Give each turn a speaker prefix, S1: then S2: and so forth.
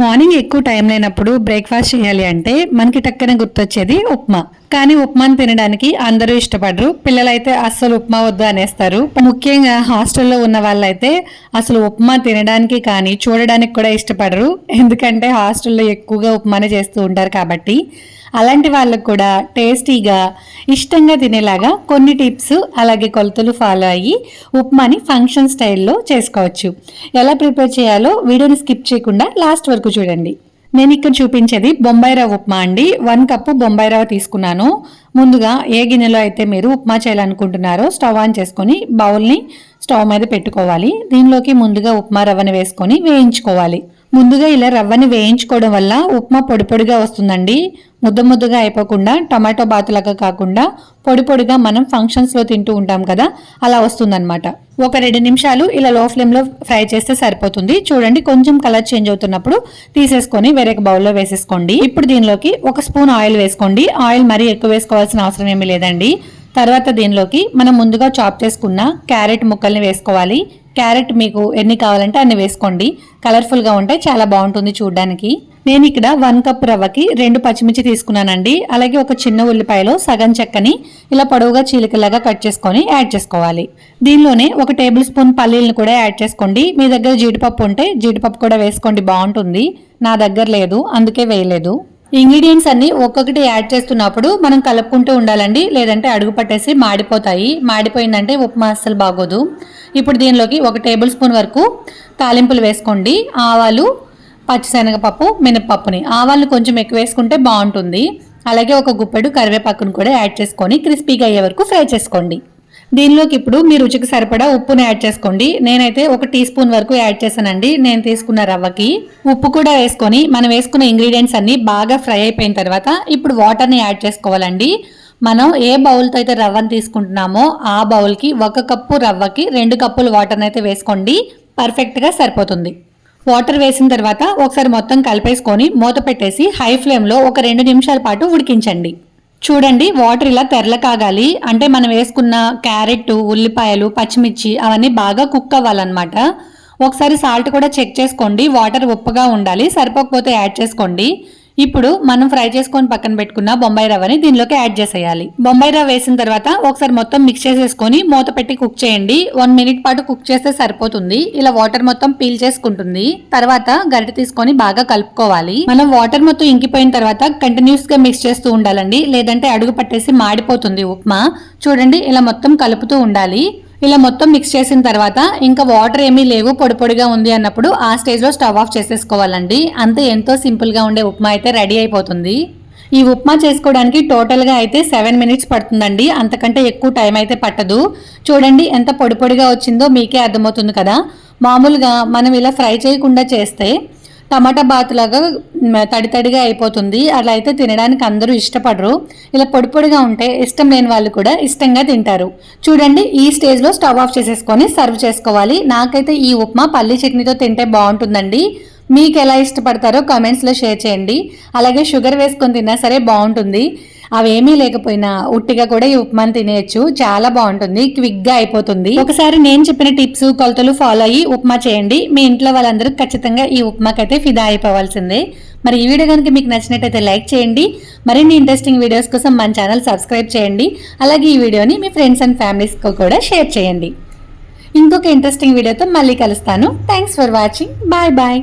S1: Morning ఎక్కువ time లేనప్పుడు breakfast చేయాలి అంటే మనకి టక్కన గుర్తొచ్చేది ఉప్మా. కానీ ఉప్మాని తినడానికి అందరూ ఇష్టపడరు. పిల్లలైతే అస్సలు ఉప్మా వద్దు అనేస్తారు. ముఖ్యంగా హాస్టల్లో ఉన్న వాళ్ళైతే అసలు ఉప్మా తినడానికి కానీ చూడడానికి కూడా ఇష్టపడరు. ఎందుకంటే హాస్టల్లో ఎక్కువగా ఉప్మానే చేస్తూ ఉంటారు కాబట్టి. అలాంటి వాళ్ళకు కూడా టేస్టీగా ఇష్టంగా తినేలాగా కొన్ని టిప్స్ అలాగే కొలతలు ఫాలో అయ్యి ఉప్మాని ఫంక్షన్ స్టైల్లో చేసుకోవచ్చు. ఎలా ప్రిపేర్ చేయాలో వీడియోని స్కిప్ చేయకుండా లాస్ట్ వరకు చూడండి. నేను ఇక్కడ చూపించేది బొంబాయి రవ్వ ఉప్మా అండి. వన్ కప్పు బొంబాయి రవ్వ తీసుకున్నాను. ముందుగా ఏ గిన్నెలో అయితే మీరు ఉప్మా చేయాలనుకుంటున్నారో స్టవ్ ఆన్ చేసుకొని బౌల్ని స్టవ్ మీద పెట్టుకోవాలి. దీనిలోకి ముందుగా ఉప్మా రవ్వని వేసుకొని వేయించుకోవాలి. ముందుగా ఇలా రవ్వని వేయించుకోవడం వల్ల ఉప్మా పొడి పొడిగా వస్తుందండి. ముద్ద ముద్దగా అయిపోకుండా టమాటో బాతులాగా కాకుండా పొడి పొడిగా మనం ఫంక్షన్స్లో తింటూ ఉంటాం కదా అలా వస్తుందన్నమాట. ఒక రెండు నిమిషాలు ఇలా లో ఫ్లేమ్లో ఫ్రై చేస్తే సరిపోతుంది. చూడండి కొంచెం కలర్ చేంజ్ అవుతున్నప్పుడు తీసేసుకొని వేరే బౌల్లో వేసేసుకోండి. ఇప్పుడు దీనిలోకి ఒక స్పూన్ ఆయిల్ వేసుకోండి. ఆయిల్ మరీ ఎక్కువ వేసుకోవాల్సిన అవసరం ఏమీ లేదండి. తర్వాత దీనిలోకి మనం ముందుగా చాప్ చేసుకున్న క్యారెట్ ముక్కల్ని వేసుకోవాలి. క్యారెట్ మీకు ఎన్ని కావాలంటే అన్ని వేసుకోండి. కలర్ఫుల్గా ఉంటే చాలా బాగుంటుంది చూడడానికి. నేను ఇక్కడ వన్ కప్ రవ్వకి రెండు పచ్చిమిర్చి తీసుకున్నానండి. అలాగే ఒక చిన్న ఉల్లిపాయలో సగం చెక్కని ఇలా పొడవుగా చీలికలాగా కట్ చేసుకొని యాడ్ చేసుకోవాలి. దీనిలోనే ఒక టేబుల్ స్పూన్ పల్లీలను కూడా యాడ్ చేసుకోండి. మీ దగ్గర జీడిపప్పు ఉంటే జీడిపప్పు కూడా వేసుకోండి. బాగుంటుంది. నా దగ్గర లేదు అందుకే వేయలేదు. ఇంగ్రీడియంట్స్ అన్ని ఒక్కొక్కటి యాడ్ చేస్తున్నప్పుడు మనం కలుపుకుంటూ ఉండాలండి. లేదంటే అడుగు పట్టేసి మాడిపోతాయి. మాడిపోయిందంటే ఉప్మా అస్సలు బాగోదు. ఇప్పుడు దీనిలోకి ఒక టేబుల్ స్పూన్ వరకు తాలింపులు వేసుకోండి. ఆవాలు పచ్చిశనగపప్పు మినపప్పుని ఆవాలు కొంచెం ఎక్కువ వేసుకుంటే బాగుంటుంది. అలాగే ఒక గుప్పెడు కరివేపాకును కూడా యాడ్ చేసుకొని క్రిస్పీగా అయ్యే వరకు ఫ్రై చేసుకోండి. దీనిలోకి ఇప్పుడు మీ రుచికి సరిపడా ఉప్పుని యాడ్ చేసుకోండి. నేనైతే ఒక టీ స్పూన్ వరకు యాడ్ చేశానండి. నేను తీసుకున్న రవ్వకి ఉప్పు కూడా వేసుకొని మనం వేసుకున్న ఇంగ్రీడియంట్స్ అన్ని బాగా ఫ్రై అయిపోయిన తర్వాత ఇప్పుడు వాటర్ని యాడ్ చేసుకోవాలండి. మనం ఏ బౌల్తో అయితే రవ్వను తీసుకుంటున్నామో ఆ బౌల్కి ఒక కప్పు రవ్వకి రెండు కప్పులు వాటర్ని అయితే వేసుకోండి. పర్ఫెక్ట్గా సరిపోతుంది. వాటర్ వేసిన తర్వాత ఒకసారి మొత్తం కలిపేసుకొని మూత పెట్టేసి హై ఫ్లేమ్లో ఒక రెండు నిమిషాల పాటు ఉడికించండి. చూడండి వాటర్ ఇలా తెరల కాగాలి. అంటే మనం వేసుకున్న క్యారెట్ ఉల్లిపాయలు పచ్చిమిర్చి అవన్నీ బాగా కుక్ అవ్వాలన్నమాట. ఒకసారి సాల్ట్ కూడా చెక్ చేసుకోండి వాటర్ ఉప్పగా ఉండాలి సరిపోకపోతే యాడ్ చేసుకోండి. ఇప్పుడు మనం ఫ్రై చేసుకొని పక్కన పెట్టుకున్న బొంబాయి రవ్వని దీనిలోకి యాడ్ చేసేయాలి. బొంబాయి రవ్వ వేసిన తర్వాత ఒకసారి మొత్తం మిక్స్ చేసేసుకొని మూత పెట్టి కుక్ చేయండి. వన్ మినిట్ పాటు కుక్ చేస్తే సరిపోతుంది. ఇలా వాటర్ మొత్తం పీల్ చేసుకుంటుంది. తర్వాత గరిటె తీసుకొని బాగా కలుపుకోవాలి. మనం వాటర్ మొత్తం ఇంకిపోయిన తర్వాత కంటిన్యూస్గా మిక్స్ చేస్తూ ఉండాలండి. లేదంటే అడుగు పట్టేసి మాడిపోతుంది ఉప్మా. చూడండి ఇలా మొత్తం కలుపుతూ ఉండాలి. ఇలా మొత్తం మిక్స్ చేసిన తర్వాత ఇంకా వాటర్ ఏమీ లేవు పొడి పొడిగా ఉంది అన్నప్పుడు ఆ స్టేజ్లో స్టవ్ ఆఫ్ చేసేసుకోవాలండి. అంతే ఎంతో సింపుల్గా ఉండే ఉప్మా అయితే రెడీ అయిపోతుంది. ఈ ఉప్మా చేసుకోవడానికి టోటల్గా అయితే సెవెన్ మినిట్స్ పడుతుందండి. అంతకంటే ఎక్కువ టైం అయితే పట్టదు. చూడండి ఎంత పొడి పొడిగా వచ్చిందో మీకే అర్థమవుతుంది కదా. మామూలుగా మనం ఇలా ఫ్రై చేయకుండా చేస్తే టమాటా బాత్ లాగా తడి తడిగా అయిపోతుంది. అలా అయితే తినడానికి అందరూ ఇష్టపడరు. ఇలా పొడి పొడిగా ఉంటే ఇష్టం లేని వాళ్ళు కూడా ఇష్టంగా తింటారు. చూడండి ఈ స్టేజ్లో స్టవ్ ఆఫ్ చేసేసుకొని సర్వ్ చేసుకోవాలి. నాకైతే ఈ ఉప్మా పల్లి చట్నీతో తింటే బాగుంటుందండి. మీకు ఎలా ఇష్టపడతారో కామెంట్స్లో షేర్ చేయండి. అలాగే షుగర్ వేసుకొని తిన్నా సరే బాగుంటుంది. అవేమీ లేకపోయినా ఉట్టిగా కూడా ఈ ఉప్మాని తినేయచ్చు. చాలా బాగుంటుంది. క్విక్గా అయిపోతుంది. ఒకసారి నేను చెప్పిన టిప్స్ కొలతలు ఫాలో అయ్యి ఉప్మా చేయండి. మీ ఇంట్లో వాళ్ళందరూ ఖచ్చితంగా ఈ ఉప్మాకైతే ఫిదా అయిపోవాల్సిందే. మరి ఈ వీడియో కనుక మీకు నచ్చినట్టయితే లైక్ చేయండి. మరిన్ని ఇంట్రెస్టింగ్ వీడియోస్ కోసం మన ఛానల్ సబ్స్క్రైబ్ చేయండి. అలాగే ఈ వీడియోని మీ ఫ్రెండ్స్ అండ్ ఫ్యామిలీస్కి కూడా షేర్ చేయండి. ఇంకొక ఇంట్రెస్టింగ్ వీడియోతో మళ్ళీ కలుస్తాను. Thanks for watching. Bye bye.